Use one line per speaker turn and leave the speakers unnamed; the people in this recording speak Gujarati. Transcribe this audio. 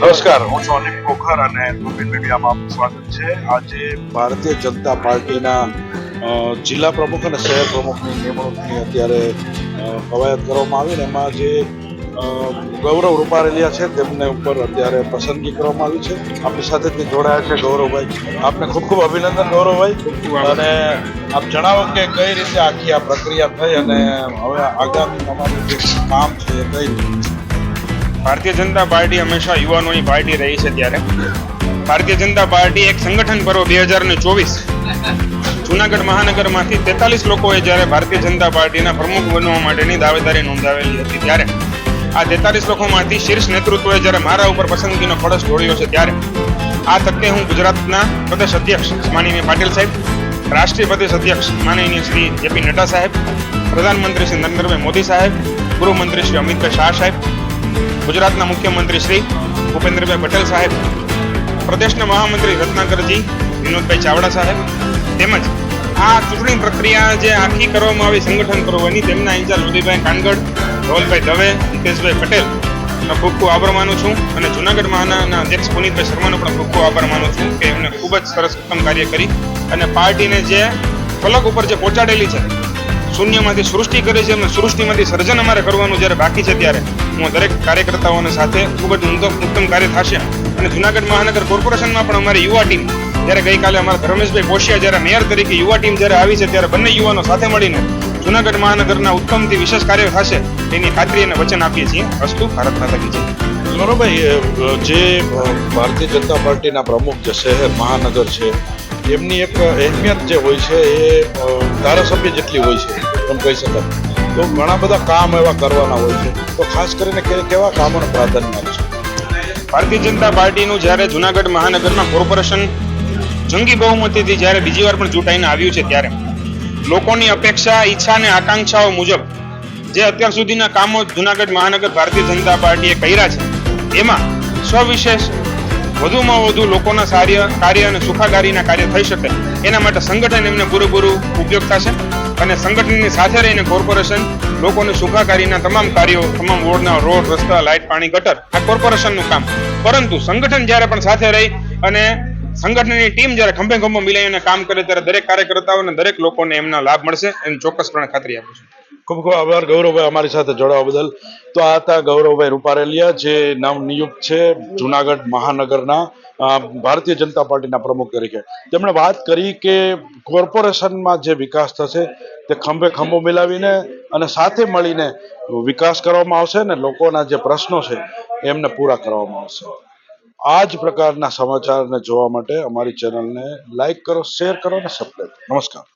નમસ્કાર હું છું અનિલ ખોખર અને દૂરબીન મીડિયામાં આપનું સ્વાગત છે. આજે ભારતીય જનતા પાર્ટીના જિલ્લા પ્રમુખ અને શહેર પ્રમુખની નિમણૂકની અત્યારે કવાયત કરવામાં આવી ને એમાં જે ગૌરવ રૂપારેલિયા છે તેમને ઉપર અત્યારે પસંદગી કરવામાં આવી છે. આપણી સાથે જે જોડાયા છે ગૌરવભાઈ. આપને ખૂબ ખૂબ અભિનંદન ગૌરવભાઈ. અને આપ જણાવો કે કઈ રીતે આખી આ પ્રક્રિયા થઈ અને હવે આગામી તમારું જે કામ છે એ કઈ
ભારતીય જનતા પાર્ટી હંમેશા યુવાનોની પાર્ટી રહી છે ત્યારે. ભારતીય જનતા પાર્ટી એક સંગઠન પર્વ બે હજાર ને ચોવીસ. જુનાગઢ મહાનગરમાંથી તેતાલીસ લોકોએ જ્યારે ભારતીય જનતા પાર્ટીના પ્રમુખ બનવા માટેની દાવેદારી નોંધાવેલી હતી ત્યારે. આ તેતાલીસ લોકોમાંથી શીર્ષ નેતૃત્વએ જ્યારે મારા ઉપર પસંદગીનો કળશ ઢોળ્યો છે ત્યારે. આ તકે હું ગુજરાતના પ્રદેશ અધ્યક્ષ માનનીય પાટીલ સાહેબ, રાષ્ટ્રીય પ્રદેશ અધ્યક્ષ માનનીય શ્રી જેપી નડ્ડા સાહેબ, પ્રધાનમંત્રી શ્રી નરેન્દ્રભાઈ મોદી સાહેબ, ગૃહમંત્રી શ્રી અમિત શાહ સાહેબ ગુજરાતના મુખ્યમંત્રી શ્રી ભૂપેન્દ્રભાઈ પટેલ સાહેબ, પ્રદેશના મહામંત્રી રત્નાકરજી, વિનોદભાઈ ચાવડા સાહેબ, તેમજ આ ચૂંટણી પ્રક્રિયા જે આખી કરવામાં આવી સંગઠન કરવાની તેમના ઇન્ચાર્જ ઉદયભાઈ કાનગડ, ધવલભાઈ દવે હિતેશભાઈ પટેલ ખૂબ ખૂબ આભાર માનું છું. અને જુનાગઢ મહાના અધ્યક્ષ પુનિતભાઈ શર્માનો પણ ખૂબ ખૂબ આભાર માનું છું કે એમણે ખૂબ જ સરસ ઉત્તમ કાર્ય કરી. અને પાર્ટીને જે ફલક ઉપર જે પહોંચાડેલી છે શૂન્યમાંથી સૃષ્ટિ કરી છે અને સૃષ્ટિમાંથી સર્જન અમારે કરવાનું જ્યારે બાકી છે ત્યારે હું દરેક કાર્યકર્તાઓને સાથે ખૂબ જ ઉત્તમ કાર્ય થશે. અને જુનાગઢ મહાનગર કોર્પોરેશનમાં પણ અમારી યુવા ટીમ જ્યારે ગઈકાલે અમારા ધર્મેશભાઈ કોશિયા જ્યારે મેયર તરીકે યુવા ટીમ જ્યારે આવી છે ત્યારે બંને યુવાનો સાથે મળીને જુનાગઢ મહાનગરના ઉત્તમથી વિશેષ કાર્ય થશે તેની ખાતરી અને વચન આપીએ છીએ. અસ્તુ ભારત માતા કી
ગૌરવભાઈ જે ભારતીય જનતા પાર્ટીના પ્રમુખ જે શહેર, મહાનગર છે એમની એક અહેમિયત જે હોય છે એ ધારાસભ્ય જેટલી હોય છે એમ કહી શકાય તો ઘણા બધા કામ એવા કરવાના હોય છે. તો ખાસ કરીને કેવા કામોને પ્રાધાન્ય છે?
ભારતીય જનતા પાર્ટીનું જ્યારે જુનાગઢ મહાનગરમાં કોર્પોરેશન જંગી બહુમતીથી જ્યારે બીજી વાર પણ ચૂંટાઈને આવ્યું છે ત્યારે, લોકોની અપેક્ષા, ઈચ્છા અને આકાંક્ષાઓ મુજબ જે અત્યાર સુધીના કામો જુનાગઢ મહાનગર ભારતીય જનતા પાર્ટીએ કર્યા છે, એમાં સવિશેષ વધુમાં વધુ લોકોના કાર્ય કાર્ય અને સુખાકારીના કાર્ય થઈ શકે. એના માટે સંગઠન એમને પૂરેપૂરું ઉપયોગ થશે અને સંગઠનની સાથે રહીને કોર્પોરેશન લોકોને સુખાકારીના તમામ કાર્યો, તમામ વોર્ડના રોડ, રસ્તા, લાઇટ, પાણી, ગટર, આ કોર્પોરેશનનું કામ. પરંતુ સંગઠન જ્યારે પણ સાથે રહી અને સંગઠનની ટીમ જ્યારે ખંભે ખંભો મિલાઈને કામ કરે ત્યારે દરેક કાર્યકર્તાઓને દરેક લોકોને એમના લાભ મળશે એની ચોક્કસપણે ખાતરી આપું છું.
ખૂબ ખૂબ આભાર. ગૌરવભાઈ, અમારી સાથે જોડાવા બદલ. તો આ હતા ગૌરવભાઈ રૂપારેલિયા, જે નવનિયુક્ત છે જુનાગઢ મહાનગરના ભારતીય જનતા પાર્ટીના પ્રમુખ તરીકે. તેમણે વાત કરી કે કોર્પોરેશનમાં જે વિકાસ થશે તે ખંભે ખંભો મિલાવીને અને સાથે મળીને વિકાસ કરવામાં આવશે અને લોકોના જે પ્રશ્નો છે એમને પૂરા કરવામાં આવશે. આ જ પ્રકારના સમાચારને જોવા માટે અમારી ચેનલને લાઈક કરો, શેર કરો અને સબસ્ક્રાઈબ નમસ્કાર.